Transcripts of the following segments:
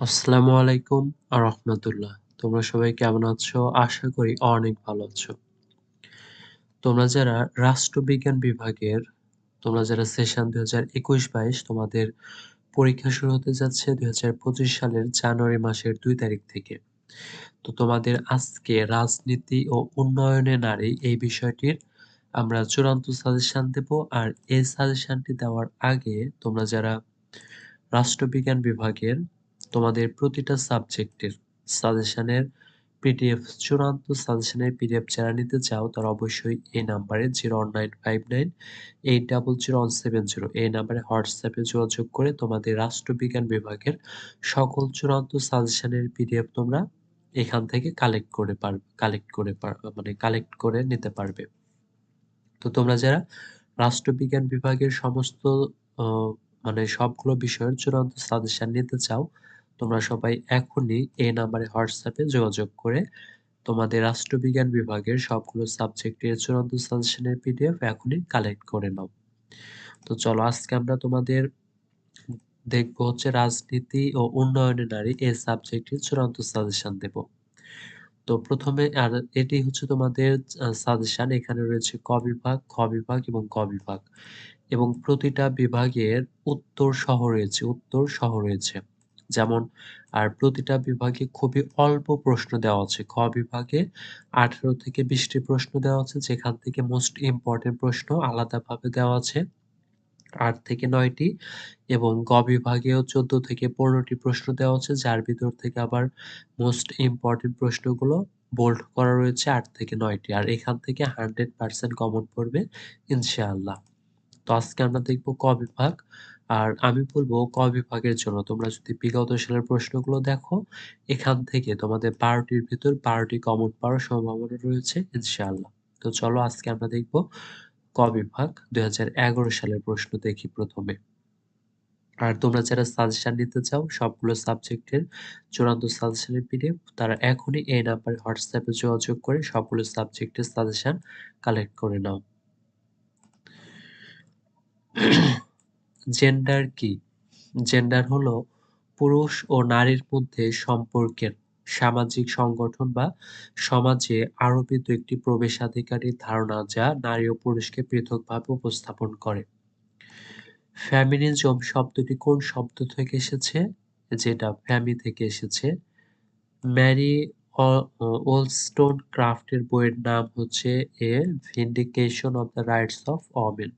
আসসালামু আলাইকুম আর রহমতুল্লাহ। তোমরা সবাই কেমন আছো? আশা করি অনেক ভালো আছো। তোমরা যারা রাষ্ট্রবিজ্ঞান বিভাগের, তোমরা যারা সেশন দুই হাজার একুশ বাইশ তোমাদের পরীক্ষা শুরু হতে যাচ্ছে দুই হাজার পঁচিশ সালের জানুয়ারি মাসের দুই তারিখ থেকে। তো তোমাদের আজকে রাজনীতি ও উন্নয়নে নারী এই বিষয়টির আমরা চূড়ান্ত সাজেশন দেব আর এই সাজেশনটি দেওয়ার আগে তোমরা যারা রাষ্ট্রবিজ্ঞান বিভাগের তোমাদের প্রতিটা সাবজেক্টের সাজেশনের পিডিএফ, চূড়ান্ত সাজেশনের পিডিএফ যারা নিতে চাও, তারা অবশ্যই এই নাম্বারে zero nine five nine eight double zero one seven zero এই নাম্বারে হোয়াটসঅ্যাপে যোগাযোগ করে তোমাদের রাষ্ট্রবিজ্ঞান বিভাগের সকল চূড়ান্ত সাজেশনের পিডিএফ তোমরা এখান থেকে কালেক্ট করে পারবে কালেক্ট করে মানে কালেক্ট করে নিতে পারবে। তো তোমরা যারা রাষ্ট্রবিজ্ঞান বিভাগের সমস্ত মানে সবগুলো বিষয়ের চূড়ান্ত সাজেশন নিতে চাও তোমরা সবাই এখনই এই নাম্বারে হোয়াটসঅ্যাপে যোগাযোগ করে তোমাদের রাষ্ট্রবিজ্ঞান বিভাগের সবগুলো সাবজেক্টের চূড়ান্ত সাজেশনের পিডিএফ এখনই কালেক্ট করে নাও। তো চলো আজকে আমরা তোমাদের দেখব হচ্ছে রাজনীতি ও উন্নয়নের নারী এই সাবজেক্টের চূড়ান্ত সাজেশন দেব। তো প্রথমে আর এটি হচ্ছে তোমাদের সাজেশন এখানে রয়েছে ক বিভাগ, খ বিভাগ এবং ক বিভাগ এবং প্রতিটা বিভাগের উত্তর সহ রয়েছে, উত্তর সহ রয়েছে। যেমন, আর প্রতিটা বিভাগে খুবই অল্প প্রশ্ন দেওয়া আছে। খ বিভাগে আঠারো থেকে বিশটি প্রশ্ন দেওয়া আছে, যেখান থেকে মোস্ট ইম্পর্টেন্ট প্রশ্ন আলাদাভাবে দেওয়া আছে। আট থেকে নয়টি এবং গ বিভাগেও চোদ্দ থেকে পনেরোটি প্রশ্ন দেওয়া আছে, যার ভিতর থেকে আবার মোস্ট ইম্পর্টেন্ট প্রশ্নগুলো বোল্ড করা রয়েছে আট থেকে নয়টি। আর এখান থেকে হান্ড্রেড পার্সেন্ট কমন পড়বে, ইনশাআল্লাহ। তো আজকে আমরা দেখব ক বিভাগ। আর আমি বলব ক বিভাগের জন্য। তোমরা যদি বিগত সালের প্রশ্নগুলো দেখো, এখান থেকে তোমাদের বারোটির ভিতর বারোটি কমন পাওয়ার সম্ভাবনা রয়েছে ইনশাআল্লাহ। তো চলো আজকে আমরা দেখব ক বিভাগ দুই সালের প্রশ্ন দেখি প্রথমে। আর তোমরা যারা সাজেশন নিতে চাও, সবগুলো সাবজেক্টের চূড়ান্ত সাজেশনের পিডিএফ তারা এখনই এই নাম্বারে হোয়াটসঅ্যাপে যোগাযোগ করে সবগুলো সাবজেক্টের সাজেশন কালেক্ট করে নাও। জেন্ডার কি? জেন্ডার হলো পুরুষ ও নারীর মধ্যে সম্পর্কের সামাজিক সংগঠন বা সমাজে আরোপিত একটি প্রবেশাধিকারী ধারণা যা নারী ও পুরুষকে পৃথকভাবে উপস্থাপন করে। ফ্যামিনিজম শব্দটি কোন শব্দ থেকে এসেছে? যেটা ফ্যামি থেকে এসেছে। ম্যারি ওলস্টোন ক্রাফটের বইয়ের নাম হচ্ছে a vindication of the rights of women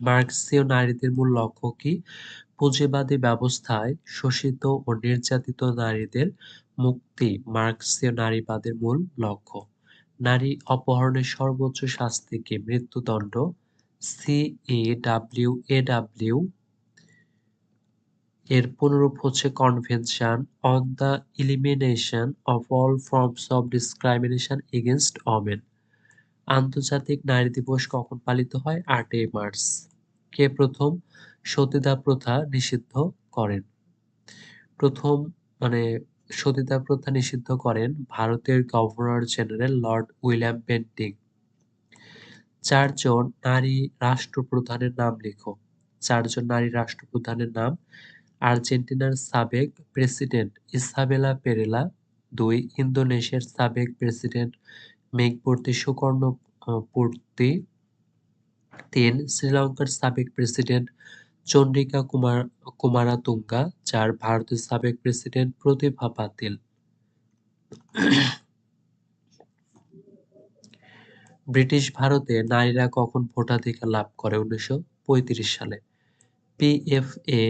মার্ক্সীয় নারীদের মূল লক্ষ্য কি? পুঁজিবাদী ব্যবস্থায় শোষিত ও নির্যাতিত নারীদের মুক্তি মার্ক্সীয় নারীবাদের মূল লক্ষ্য। নারী অপহরণের সর্বোচ্চ শাস্তি কি? মৃত্যুদণ্ড। সিইডাব্লিউ এডাব্লিউ এর পুনরূপ হচ্ছে convention on the elimination of all forms of discrimination against women. আন্তর্জাতিক নারী দিবস কখন পালিত হয়? আটই মার্চ। কে প্রথম? সতীদাহ প্রথা নিষিদ্ধ করেন। প্রথম মানে সতীদাহ প্রথা নিষিদ্ধ করেন ভারতের governor general Lord William Bentinck. চারজন নারী রাষ্ট্রপ্রধানের নাম লিখো। চারজন নারী রাষ্ট্রপ্রধানের নাম। আর্জেন্টিনার সাবেক প্রেসিডেন্ট ইসাবেলা পেরেলা, দুই ইন্দোনেশিয়ার সাবেক প্রেসিডেন্ট মেঘবর্তী সুকর্ণপূর্তি তিন শ্রীলঙ্কার সাবেক প্রেসিডেন্ট চন্দ্রিকা কুমার, কুমারাতুঙ্গা, চার ভারতের সাবেক প্রেসিডেন্ট প্রতিভা পাতিল। ব্রিটিশ ভারতে নারীরা কখন ভোটাধিকার লাভ করে উনিশশো পঁয়ত্রিশ সালে? পিএফএ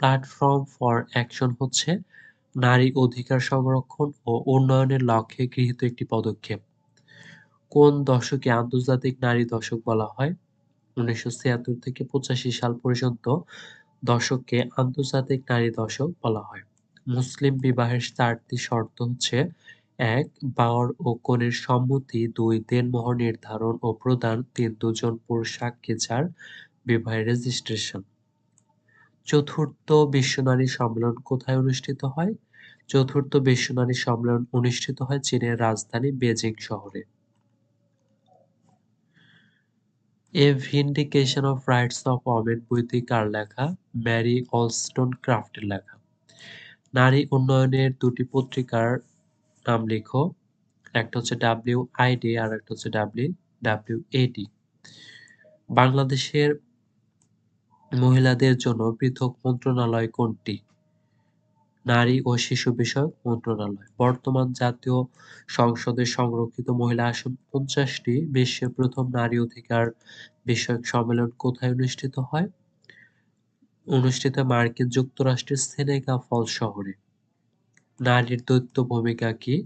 প্ল্যাটফর্ম ফর অ্যাকশন হচ্ছে নারী অধিকার সংরক্ষণ ও উন্নয়নের লক্ষ্যে গৃহীত একটি পদক্ষেপ। কোন দশকে আন্তর্জাতিক নারী দশক বলা হয়? উনিশশো ছিয়াত্তর থেকে পঁচাশি সাল পর্যন্ত দশককে আন্তর্জাতিক নারী দশক বলা হয়। মুসলিম বিবাহের চারটি শর্ত হচ্ছে, এক বর ও কনের সম্মতি, দুই, দেনমোহর নির্ধারণ ও প্রদান, তিন, দুজন পুরুষ সাক্ষী চার বিবাহের রেজিস্ট্রেশন চতুর্থ বিশ্ব নারী সম্মেলন কোথায় অনুষ্ঠিত হয়? চতুর্থ বিশ্ব নারী সম্মেলন অনুষ্ঠিত হয় চীনের রাজধানী বেজিং শহরে। A vindication of rights of women বইটি কার লেখা? ম্যারি অলস্টোন ক্রাফটের লেখা। নারী উন্নয়নের দুটি পত্রিকার নাম লেখো। একটা হচ্ছে ডাব্লিউ আইডি আর একটা হচ্ছে ডাব্লিউ ডাব্লিউ এডি বাংলাদেশের মহিলাদের জন্য পৃথক মন্ত্রণালয় কোনটি? নারী ও শিশু বিষয়ক মন্ত্রণালয়। বর্তমান জাতীয় সংসদে সংরক্ষিত মহিলা আসন পঞ্চাশটি, বিশ্বের প্রথম নারী অধিকার বিষয়ক সম্মেলন কোথায় অনুষ্ঠিত হয়? অনুষ্ঠিত মার্কিন যুক্তরাষ্ট্রের সেনেগা ফল শহরে। নারীর দৈত্য ভূমিকা কি?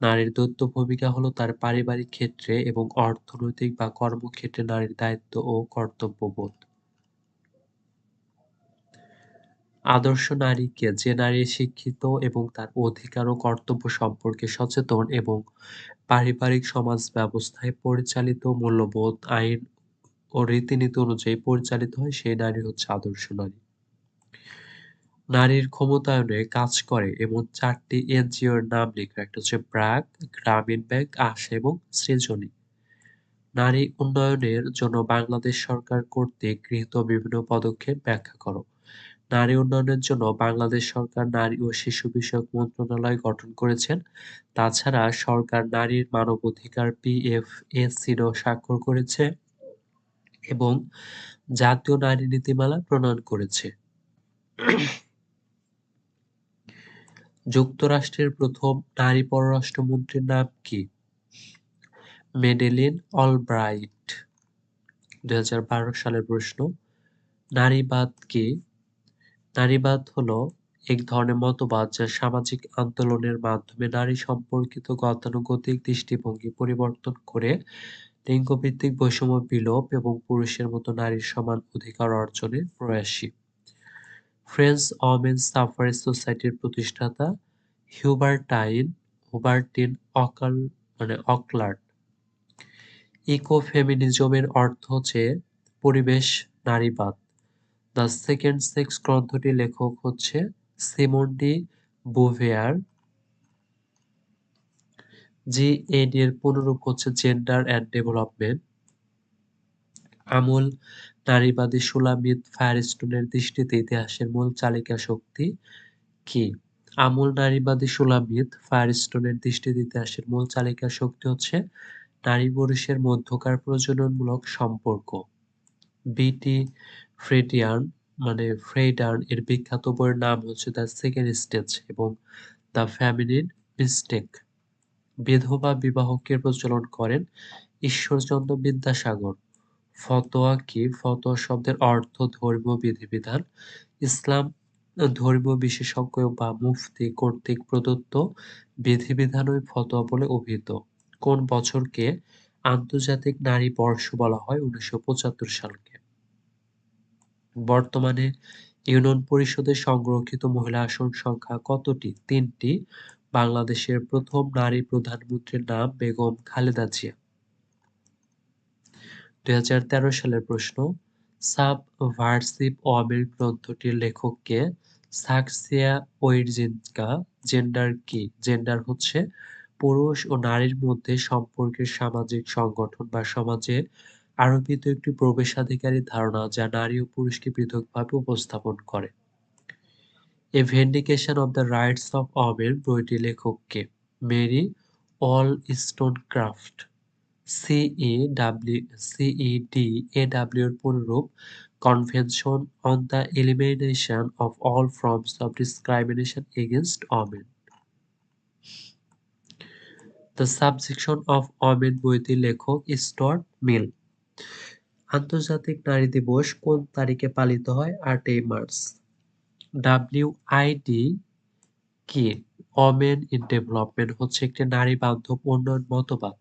নারীর দৈত্য ভূমিকা হলো তার পারিবারিক ক্ষেত্রে এবং অর্থনৈতিক বা কর্মক্ষেত্রে নারীর দায়িত্ব ও কর্তব্যবোধ। আদর্শ নারীকে যে নারী শিক্ষিত এবং তার অধিকার ও কর্তব্য সম্পর্কে সচেতন এবং পারিবারিক সমাজ ব্যবস্থায় পরিচালিত মূল্যবোধ আইন ও রীতিনীতি অনুযায়ী পরিচালিত হয় সেই নারী হচ্ছে আদর্শ নারী। নারীর ক্ষমতায়নে কাজ করে এবং চারটি এনজিওর নাম লিখো, একটা হচ্ছে ব্র্যাক, গ্রামীণ ব্যাংক, আশা এবং সৃজনী। নারী উন্নয়নের জন্য বাংলাদেশ সরকার কর্তৃক গৃহীত বিভিন্ন পদক্ষেপ ব্যাখ্যা করো। নারী উন্নয়নের জন্য বাংলাদেশ সরকার নারী ও শিশু বিষয়ক মন্ত্রণালয় গঠন করেছেন। তাছাড়া সরকার নারীর মানব মানবাধিকার পিএফএসিরও স্বাক্ষর করেছে এবং জাতীয় নারী নীতিমালা প্রণয়ন করেছে। যুক্তরাষ্ট্রের প্রথম নারী পররাষ্ট্রমন্ত্রীর নাম কি? Madeleine Albright. দুই হাজার বারো সালের প্রশ্ন নারীবাদ কি? নারীবাদ হলো এক ধরনের মতবাদ যা সামাজিক আন্দোলনের মাধ্যমে নারী সম্পর্কিত গতানুগতিক দৃষ্টিভঙ্গি পরিবর্তন করে লিঙ্গভিত্তিক বৈষম্য বিলোপ এবং পুরুষের মতো নারীর সমান অধিকার অর্জনে প্রয়াসী। ফ্রেঞ্চ ওমেন সাফারেজ সোসাইটির প্রতিষ্ঠাতা হিউবার্টাইন হুবার্টিন অকাল মানে অকলার্ড। ইকোফেমিনিজমের অর্থ হচ্ছে পরিবেশ নারীবাদ। দ্য সেকেন্ড সেক্স গ্রন্থটির লেখক হচ্ছে সিমন ডি বুভেয়ার। জি এডি এর পুনরূপ হচ্ছে জেন্ডার অ্যান্ড ডেভেলপমেন্ট আমূল নারীবাদী সুলামিদ ফায়ারস্টোনের দৃষ্টিতে ইতিহাসের মূল চালিকা শক্তি কি? আমূল নারীবাদী সুলামিদ ফায়ারস্টোনের দৃষ্টিতে ইতিহাসের মূল চালিকা শক্তি হচ্ছে নারী পুরুষের মধ্যকার প্রজননমূলক সম্পর্ক। বিটি ফ্রেডিয়ান মানে ফ্রেডার্ন এর বিখ্যাত বইয়ের নাম হচ্ছে দ্য সেকেন্ড স্টেজ এবং দ্য ফ্যামিলিন মিস্টেক বিধবা বিবাহকে প্রচলন করেন ঈশ্বরচন্দ্র বিদ্যাসাগর। ফতোয়া কি? ফতোয়া শব্দের অর্থ ধর্মীয় বিধিবিধান, ইসলাম ধর্মীয় বিশেষজ্ঞ বা মুফতি কর্তৃক প্রদত্ত বিধিবিধানই ফতোয়া বলে অভিহিত। কোন বছরকে আন্তর্জাতিক নারী বর্ষ বলা হয়? উনিশশো সালকে। বর্তমানে ইউনিয়ন পরিষদের সংরক্ষিত মহিলা আসন সংখ্যা কতটি? তিনটি। বাংলাদেশের প্রথম নারী প্রধানমন্ত্রীর নাম বেগম খালেদা জিয়া। দুই সালের প্রশ্ন সাবভার্সিভ ওয়ামেন গ্রন্থটির লেখককে সাকসিয়া ওয়েরজিনকা জেন্ডার কি? জেন্ডার হচ্ছে পুরুষ ও নারীর মধ্যে সম্পর্কের সামাজিক সংগঠন বা সমাজে আরোপিত একটি প্রবেশাধিকারী ধারণা যা নারী ও পুরুষকে পৃথকভাবে উপস্থাপন করে। A vindication of the rights of women বইটি লেখককে Mary Wollstonecraft C E W C E D A W এর পুনরূপ convention on the elimination of all forms of discrimination against women the subjection of women বইটির লেখক Stewart মিল। আন্তর্জাতিক নারী দিবস কোন তারিখে পালিত হয়? আটই মার্চ। ডাব্লিউ ডাব্লিউআইডি কি? ওমেন ইন ডেভেলপমেন্ট হচ্ছে একটি নারী বান্ধব উন্নয়ন মতবাদ।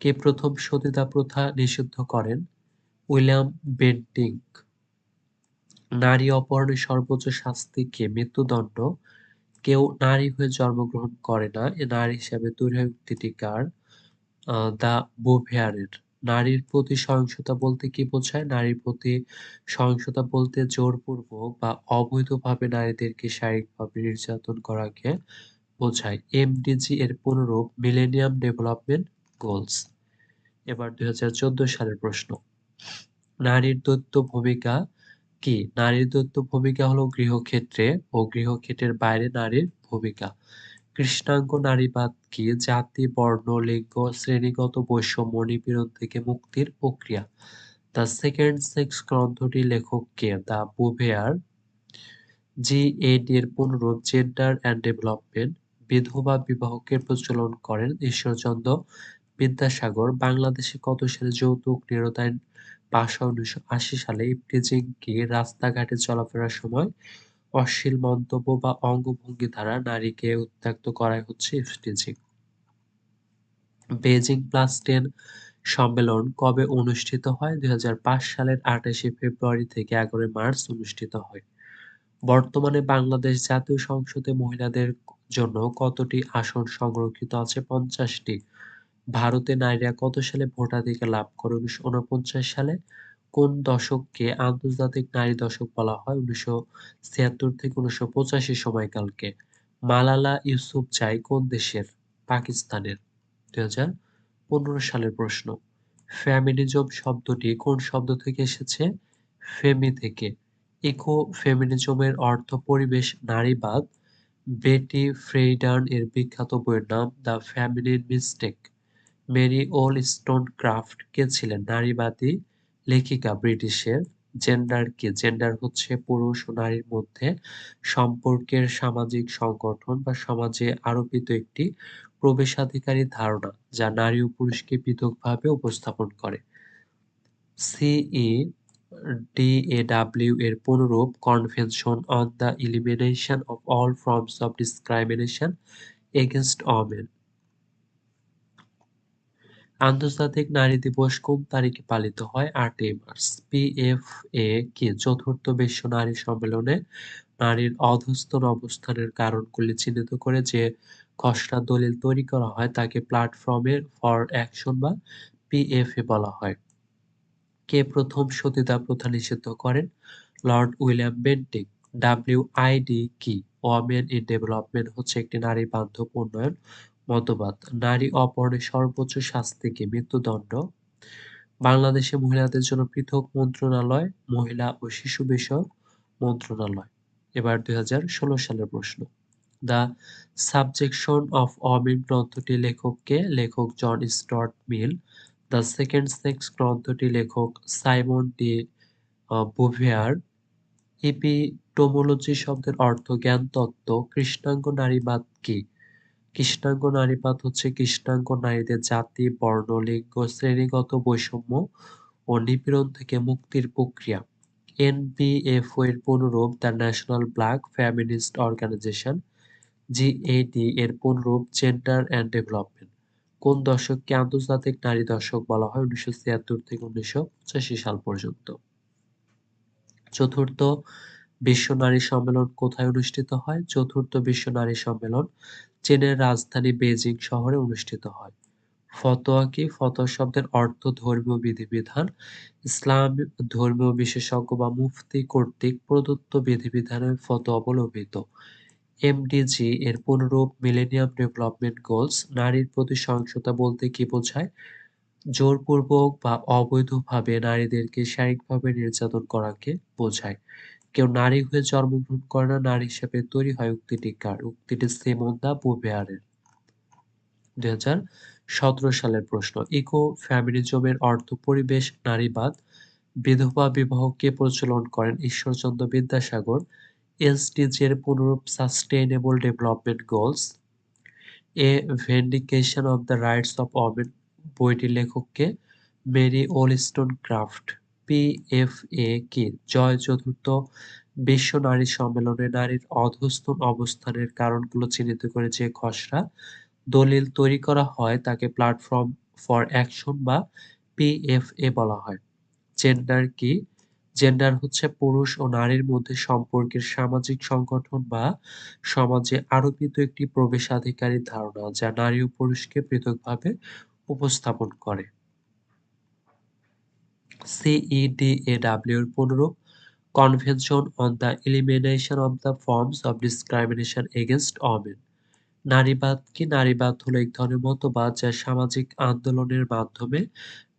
কে প্রথম সতীদাহ প্রথা নিষিদ্ধ করেন? William Bentinck. নারী অপহরণের সর্বোচ্চ শাস্তি কে? মৃত্যুদণ্ড। কেউ নারী হয়ে জন্মগ্রহণ করে না, এ নারী হিসাবে তৈরি কার দ্য বুভেয়ারের। নারীর প্রতি সহিংসতা বলতে কি বোঝায়? নারীর প্রতি সহিংসতা বলতে জোরপূর্বক বা অবৈধভাবে নারীদেরকে শারীরিকভাবে নির্যাতন করাকে বোঝায়। এমডিজি এর পুনরূপ মিলেনিয়াম ডেভেলপমেন্ট গোলস এবার দুই হাজার চোদ্দ সালের প্রশ্ন। নারীর দৈত্য ভূমিকা কি? নারীর দৈত্য ভূমিকা হলো গৃহক্ষেত্রে ও গৃহক্ষেত্রের বাইরে নারীর ভূমিকা। কৃষ্ণাঙ্গ নারীবাদ কি? জাতি, বর্ণ, লিঙ্গ, শ্রেণীগত বৈষম্য, নিপীড়ন থেকে মুক্তির প্রক্রিয়া। দ্য সেকেন্ড সেক্স গ্রন্থটি লেখক কে? দ্য বুভেয়ার জি এডি এর পুনরূপ জেন্ডার অ্যান্ড ডেভেলপমেন্ট বিধবা বিবাহকে প্রচলন করেন ঈশ্বরচন্দ্র বিদ্যাসাগর। বাংলাদেশে কত সালে যৌতুক নিরোধায়ন পাশ হয় উনিশশো আশি সালে ইফটিজিংকে রাস্তাঘাটে চলাফেরার সময় অশ্লীল মন্তব্য বা অঙ্গভঙ্গি দ্বারা নারীকে উত্ত্যক্ত করাই হচ্ছে ইফটিজিং বেজিং প্লাস টেন সম্মেলন কবে অনুষ্ঠিত হয়? দুই সালের আঠাশে ফেব্রুয়ারি থেকে এগারোই মার্চ অনুষ্ঠিত হয়। বর্তমানে বাংলাদেশ জাতীয় সংসদে মহিলাদের জন্য কতটি আসন সংরক্ষিত আছে? পঞ্চাশটি। ভারতে নারীরা কত সালে ভোটাধিকার লাভ করে উনিশশো উনপঞ্চাশ সালে কোন দশককে আন্তর্জাতিক নারী দশক বলা হয়? উনিশশো ছিয়াত্তর থেকে উনিশশো পঁচাশি সময়কালকে। মালালা ইউসুফ জাই কোন দেশের? পাকিস্তানের। দুই হাজার পনেরো সালের প্রশ্ন। ফ্যামিনিজম শব্দটি কোন শব্দ থেকে এসেছে? ফেমি থেকে। ইকো ফেমিনিজমের অর্থ পরিবেশ, নারীবাদ। বেটি ফ্রেইডার্ন এর বিখ্যাত বইয়ের নাম the feminine mystique. Mary Wollstonecraft কে ছিলেন? নারীবাদী লেখিকা ব্রিটিশের জেন্ডার কি জেন্ডার হচ্ছে পুরুষ ও নারীর মধ্যে সম্পর্কের সামাজিক সংগঠন বা সমাজে আরোপিত একটি প্রবেশাধিকারী ধারণা যা নারী ও পুরুষকে পৃথকভাবে উপস্থাপন করে। C E D A W এর পুনরূপ convention on the elimination of all forms of discrimination against women আন্তর্জাতিক নারী দিবস কোন তারিখে পালিত হয়? আটই মার্চ। পিএফএ কি চতুর্থ বিশ্ব নারী সম্মেলনে নারীর অধস্তন অবস্থানের কারণগুলি চিহ্নিত করে যে খসড়া দলিল তৈরি করা হয় তাকে প্ল্যাটফর্মের ফর অ্যাকশন বা পিএফএ বলা হয়। কে প্রথম সতীদাহ প্রথা নিষিদ্ধ করেন? Lord William Bentinck. ডাব্লিউআইডি কি? ওয়ামেন ইন ডেভেলপমেন্ট হচ্ছে একটি নারী বান্ধব উন্নয়ন মতবাদ, নারী অপহরণের সর্বোচ্চ শাস্তিকে মৃত্যুদণ্ড। বাংলাদেশে মহিলাদের জন্য পৃথক মন্ত্রণালয়, মহিলা ও শিশু বিষয়ক মন্ত্রণালয়। এবার দুই হাজার ষোলো সালের প্রশ্ন। দ্য সাবজেকশন অফ অমিন গ্রন্থটি লেখককে লেখক John Stuart Mill, the second sex গ্রন্থটি লেখক সাইমন ডি বুভিয়ার। ইপিটোমোলজি শব্দের অর্থ জ্ঞান, তত্ত্ব, কৃষ্ণাঙ্গ নারীবাদ কি? কৃষ্ণাঙ্গ নারীবাদ হচ্ছে কৃষ্ণাঙ্গ নারীদের জাতি, বর্ণ, লিঙ্গ, শ্রেণীগত বৈষম্য ও নিপীড়ন থেকে মুক্তির প্রক্রিয়া। এনপিএফও এর পুনরূপ the national black feminist organization, G A D এর পুনরূপ জেন্ডার অ্যান্ড ডেভেলপমেন্ট। কোন দশককে আন্তর্জাতিক নারী দশক বলা হয়? উনিশশো ছিয়াত্তর থেকে উনিশশো পঁচাশি সাল পর্যন্ত। চতুর্থ বিশ্ব নারী সম্মেলন কোথায় অনুষ্ঠিত হয়? চতুর্থ বিশ্ব নারী সম্মেলন চীনের রাজধানী বেজিং শহরে অনুষ্ঠিত হয়। ফতোয়া কি? ফতোয়া শব্দের অর্থ ধর্মীয় বিধিবিধান। ইসলাম ধর্মীয় বিশেষজ্ঞ বা মুফতি কর্তৃক প্রদত্ত বিধিবিধানের ফতোয়া অবলম্বিত। এমডিজি এর পুনরূপ মিলেনিয়াম ডেভেলপমেন্ট গোলস নারীর প্রতি সহিংসতা বলতে কি বোঝায়? জোরপূর্বক বা অবৈধভাবে নারীদেরকে শারীরিকভাবে নির্যাতন করাকে বোঝায়। কেউ নারী হয়ে জন্মগ্রহণ করে না, নারী হিসেবে তৈরি হয় উক্তিটি কার? উক্তিটি সিমন দা বুভেয়ারের দুই হাজার সতেরো সালের প্রশ্ন ইকো ফ্যামিনিজমের অর্থ পরিবেশ, নারীবাদ, বিধবা বিবাহকে প্রচলন করেন ঈশ্বরচন্দ্র বিদ্যাসাগর এসডিজি এর পুনরূপ sustainable development goals, a vindication of the rights of women বইটির লেখককে মেরি ওলস্টোন ক্রাফট পিএফএ কি জয় চতুর্থ বিশ্ব নারী সম্মেলনে নারীর অধস্তন অবস্থানের কারণগুলো চিহ্নিত করে যে খসড়া। দলিল তৈরি করা হয় তাকে প্ল্যাটফর্ম ফর অ্যাকশন বা পিএফএ বলা হয়। জেন্ডার কি? জেন্ডার হচ্ছে পুরুষ ও নারীর মধ্যে সম্পর্কের সামাজিক সংগঠন বা সমাজে আরোপিত একটি প্রবেশাধিকারী ধারণা যা নারী ও পুরুষকে পৃথকভাবে উপস্থাপন করে। C E D A W এর পুনরূপ convention on the elimination of the forms of discrimination against women নারীবাদ কি নারীবাদ হলো এক ধরনের মতবাদ যা সামাজিক আন্দোলনের মাধ্যমে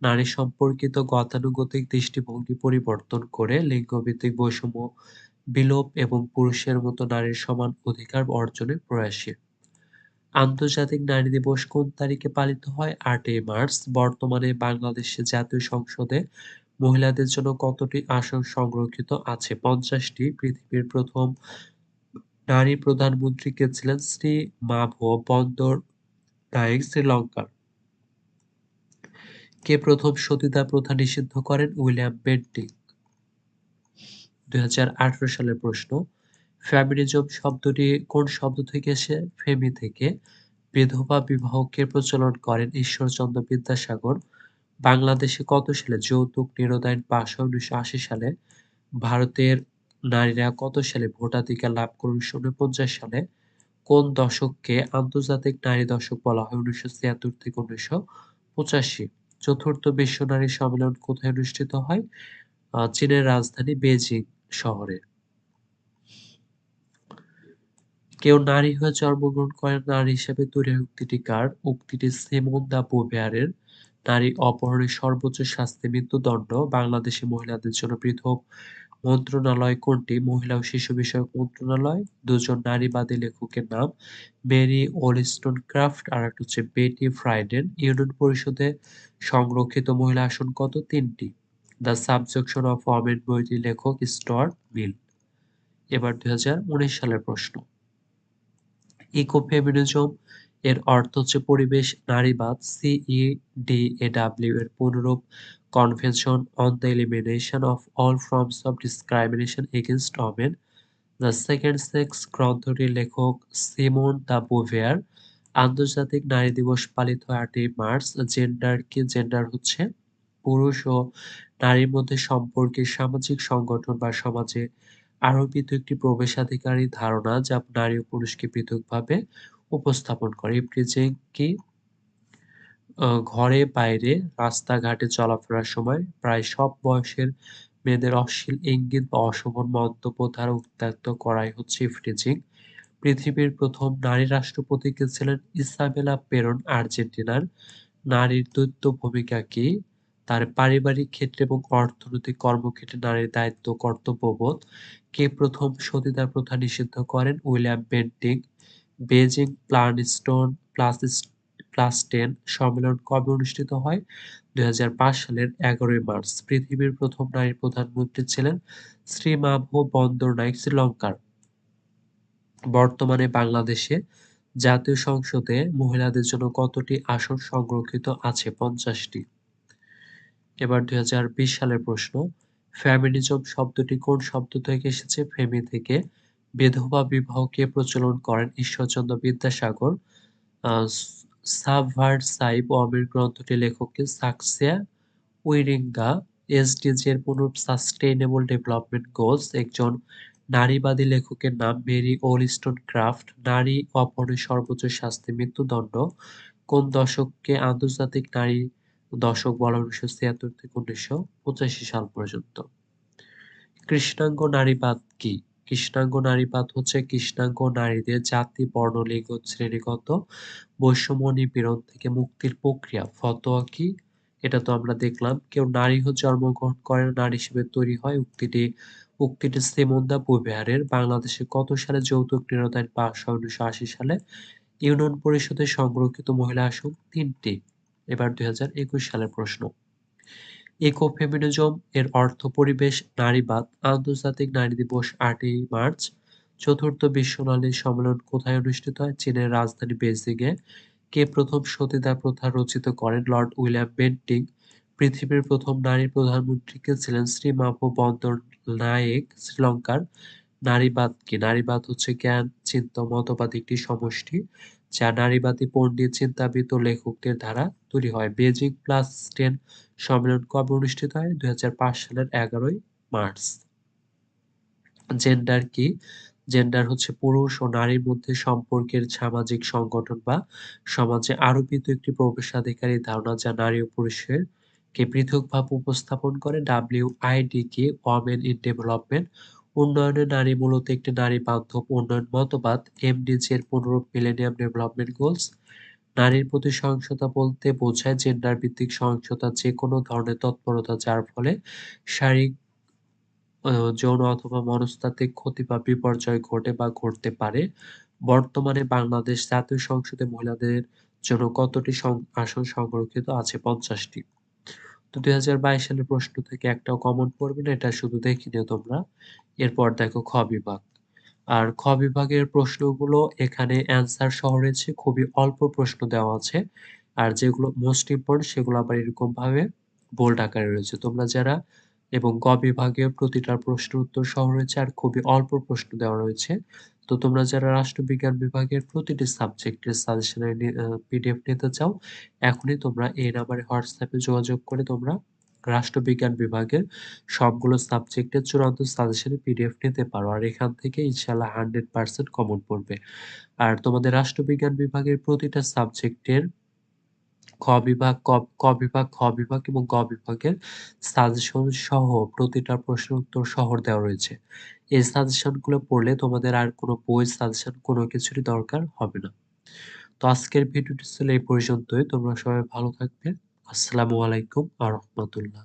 নারী সম্পর্কিত গতানুগতিক দৃষ্টিভঙ্গি পরিবর্তন করে লিঙ্গভিত্তিক বৈষম্য, বিলোপ এবং পুরুষের মতো নারীর সমান অধিকার অর্জনে প্রয়াসী। আন্তর্জাতিক নারী দিবস কোন তারিখে পালিত হয়? আটই মার্চ। বর্তমানে বাংলাদেশে জাতীয় সংসদে মহিলাদের জন্য কতটি আসন সংরক্ষিত আছে? পঞ্চাশটি। পৃথিবীর প্রথম নারী প্রধানমন্ত্রী কে ছিলেন? শ্রী মাভো বন্দর নায়েক শ্রীলঙ্কার। কে প্রথম সতীদাহ প্রথা নিষিদ্ধ করেন? William Bentinck. দুই হাজার আঠারো সালের প্রশ্ন। ফেমিনিজম শব্দটি কোন শব্দ থেকে এসে ফেমি থেকে। বিধবা বিবাহকে প্রচলন করেন ঈশ্বরচন্দ্র বিদ্যাসাগর। বাংলাদেশে কত সালে যৌতুক নিরোধ পাশ হয় উনিশশো আশি সালে? ভারতের নারীরা কত সালে ভোটাধিকার লাভ করে উনিশশো উনপঞ্চাশ সালে? কোন দশককে আন্তর্জাতিক নারী দশক বলা হয় উনিশশো ছিয়াত্তর থেকে উনিশশো পঁচাশি? চতুর্থ বিশ্ব নারী সম্মেলন কোথায় অনুষ্ঠিত হয়? চীনের রাজধানী বেজিং শহরে। কেউ নারী হয়ে জন্মগ্রহণ করেন নারী হিসেবে তৈরি উক্তিটি কার? উক্তিটি সেমন দা বোভেয়ারের নারী অপহরণের সর্বোচ্চ শাস্তি, মৃত্যুদণ্ড। বাংলাদেশে মহিলাদের জন্য পৃথক মন্ত্রণালয় কোনটি? মহিলা ও শিশু বিষয়ক মন্ত্রণালয়। দুজন নারীবাদী লেখকের নাম মেরি ওলিস্টন ক্রাফট আর একটা হচ্ছে বেটি ফ্রাইডেন। ইউনিয়ন পরিষদে সংরক্ষিত মহিলা আসন কত? তিনটি। দ্য সাবজেকশন অফ ওয়ামেন বইটি লেখক স্টর মিল। এবার দুই হাজার উনিশ সালের প্রশ্ন। ইকোফেমিনিজম এর অর্থ হচ্ছে পরিবেশ নারীবাদ C E D A W এর পুনরূপ convention on the elimination of all forms of discrimination against women the second sex গ্রন্থটির লেখক সিমন দ্য বোভেয়ার, আন্তর্জাতিক নারী দিবস পালিত আটই মার্চ জেন্ডার কি? জেন্ডার হচ্ছে পুরুষ ও নারীর মধ্যে সম্পর্কের সামাজিক সংগঠন বা সমাজে আরোপিত একটি প্রবেশাধিকারী ধারণা যা নারী ও পুরুষকে পৃথকভাবে উপস্থাপন করে। ইফটিজিং কি ঘরে বাইরে রাস্তাঘাটে চলাফেরার সময় প্রায় সব বয়সের মেয়েদের অশ্লীল ইঙ্গিত বা অশোভন মন্তব্য দ্বারা উত্ত্যক্ত করাই হচ্ছে ইফটিজিং পৃথিবীর প্রথম নারী রাষ্ট্রপতি কে ছিলেন ইসাবেলা পেরন, আর্জেন্টিনার। নারীর দৈত্য ভূমিকা কি তার পারিবারিক ক্ষেত্রে এবং অর্থনৈতিক কর্মক্ষেত্রে নারীর দায়িত্ব, কর্তব্যবোধ। কে প্রথম? সতীদাহ প্রথা নিষিদ্ধ করেন উইলিয়াম বেন্টিং। বেজিং প্লানস্টোন প্লাস টেন সম্মেলন কবে অনুষ্ঠিত হয়? দুই হাজার পাঁচ সালের এগারোই মার্চ। পৃথিবীর প্রথম নারী প্রধানমন্ত্রী ছিলেন শ্রী মাভো বন্দরনায়ক শ্রীলঙ্কার। বর্তমানে বাংলাদেশে জাতীয় সংসদে মহিলাদের জন্য কতটি আসন সংরক্ষিত আছে? পঞ্চাশটি। এবার দুই হাজার বিশ সালের প্রশ্ন ফ্যামিলিজম শব্দটি কোন শব্দ থেকে এসেছে? ফেমি থেকে। বিধবা বিবাহকে প্রচলন করেন ঈশ্বরচন্দ্র বিদ্যাসাগর। সাবভার্সাইভ ওয়ামেন গ্রন্থটি লেখককে সাকসিয়া উইরিঙ্গা এসডিজি এর পুনরূপ সাস্টেইনেবল ডেভেলপমেন্ট গোলস, একজন নারীবাদী লেখকের নাম মেরি ওলিস্টন ক্রাফট, নারী অপহরণের সর্বোচ্চ শাস্তি, মৃত্যুদণ্ড। কোন দশককে আন্তর্জাতিক নারী দশক বলা উনিশশো ছিয়াত্তর থেকে উনিশশো পঁচাশি সাল পর্যন্ত। কৃষ্ণাঙ্গ নারীবাদ কি? কৃষ্ণাঙ্গ নারীবাদ হচ্ছে কৃষ্ণাঙ্গ নারীদের জাতি, বর্ণ, লিঙ্গ, শ্রেণীগত বৈষম্য নিপীড়ন থেকে মুক্তির প্রক্রিয়া। ফতোয়া কি? এটা তো আমরা দেখলাম। কেউ নারী হয়ে জন্মগ্রহণ করে, নারী হিসেবে তৈরি হয়। উক্তিটি উক্তিটি শ্রীমন্দা বুবিহারের বাংলাদেশে কত সালে যৌতুক নিরোধ আইন পাশ হয় উনিশশো আশি সালে ইউনিয়ন পরিষদের সংরক্ষিত মহিলা আসন তিনটি। এবার দুই সালের প্রশ্ন। ইকোফেমিনিজম এর অর্থ পরিবেশ নারীবাদ আন্তর্জাতিক নারী দিবস আটই মার্চ। চতুর্থ বিশ্ব নারী সম্মেলন কোথায় অনুষ্ঠিত হয়? চীনের রাজধানী বেজিংয়ে কে প্রথম সতীদাহ প্রথা রচিত করেন? Lord William Bentinck. পৃথিবীর প্রথম নারী প্রধানমন্ত্রী কে ছিলেন? শ্রী মাপো বন্দর নায়েক, শ্রীলঙ্কার। নারীবাদ কি? নারীবাদ হচ্ছে জ্ঞান, চিন্তা, মতবাদ একটি সমষ্টি। যা নারীবাদী, পণ্ডিত, চিন্তাবিদ ও লেখকদের দ্বারা তৈরি হয়। বেজিং প্লাস টেন সম্মেলন কবে অনুষ্ঠিত হয়? দুই সালের এগারোই মার্চ। জেন্ডার কি? জেন্ডার হচ্ছে পুরুষ ও নারীর মধ্যে সম্পর্কের সামাজিক সংগঠন বা সমাজে আরোপিত একটি প্রবেশাধিকারী ধারণা যা নারী ও পুরুষের কে পৃথকভাবে উপস্থাপন করে। ডাব্লিউ আইডি কে, ওয়ামেন ইন ডেভেলপমেন্ট উন্নয়নে নারী মূলত একটি নারী বান্ধব উন্নয়ন মতবাদ এমডিজি পুনরূপ মিলেনিয়াম ডেভেলপমেন্ট গোলস নারীর প্রতি সহিংসতা বলতে বোঝায় জেন্ডার ভিত্তিক সহিংসতা যেকোনো ধরনের তৎপরতা, যার ফলে শারীরিক যৌন অথবা মনস্তাত্ত্বিক ক্ষতি বা বিপর্যয় ঘটে বা ঘটতে পারে। বর্তমানে বাংলাদেশ জাতীয় সংসদে মহিলাদের জন্য কতটি আসন সংরক্ষিত আছে? ৫০ টি। তো ২০২২ সালের প্রশ্ন থেকে একটাও কমন পড়বে না, এটা শুধু দেখে নিও তোমরা। এরপর দেখো খ বিভাগ। আর খ বিভাগের প্রশ্নগুলো এখানে অ্যান্সার সহ রয়েছে, খুবই অল্প প্রশ্ন দেওয়া আছে। আর যেগুলো মোস্ট ইম্পোর্টেন্ট সেগুলো আবার এরকমভাবে বোল্ড আকারে রয়েছে। তোমরা যারা এবং গ বিভাগের প্রতিটার প্রশ্ন উত্তর সহ রয়েছে আর খুবই অল্প প্রশ্ন দেওয়া রয়েছে। তো তোমরা যারা রাষ্ট্রবিজ্ঞান বিভাগের প্রতিটি সাবজেক্টের সাজেশনের পিডিএফ নিতে চাও, এখনই তোমরা এই নাম্বারে হোয়াটসঅ্যাপে যোগাযোগ করে তোমরা রাষ্ট্রবিজ্ঞান বিভাগের সবগুলো সাবজেক্টের চূড়ান্ত সাজেশনের পিডিএফ নিতে পারো। আর এখান থেকে ইনশাল্লাহ হান্ড্রেড পার্সেন্ট কমন পড়বে। আর তোমাদের রাষ্ট্রবিজ্ঞান বিভাগের প্রতিটা সাবজেক্টের খ বিভাগ, ক ক বিভাগ, খ বিভাগ এবং গ বিভাগের সাজেশন সহ প্রতিটা প্রশ্নের উত্তর শহর দেওয়া রয়েছে। এই সাজেশনগুলো পড়লে তোমাদের আর কোনো বই সাজেশন কোনো কিছুরই দরকার হবে না। তো আজকের ভিডিওটি ছিল এই পর্যন্তই। তোমরা সবাই ভালো থাকবে। আসসালামু আলাইকুম আ রাহমাতুল্লাহ।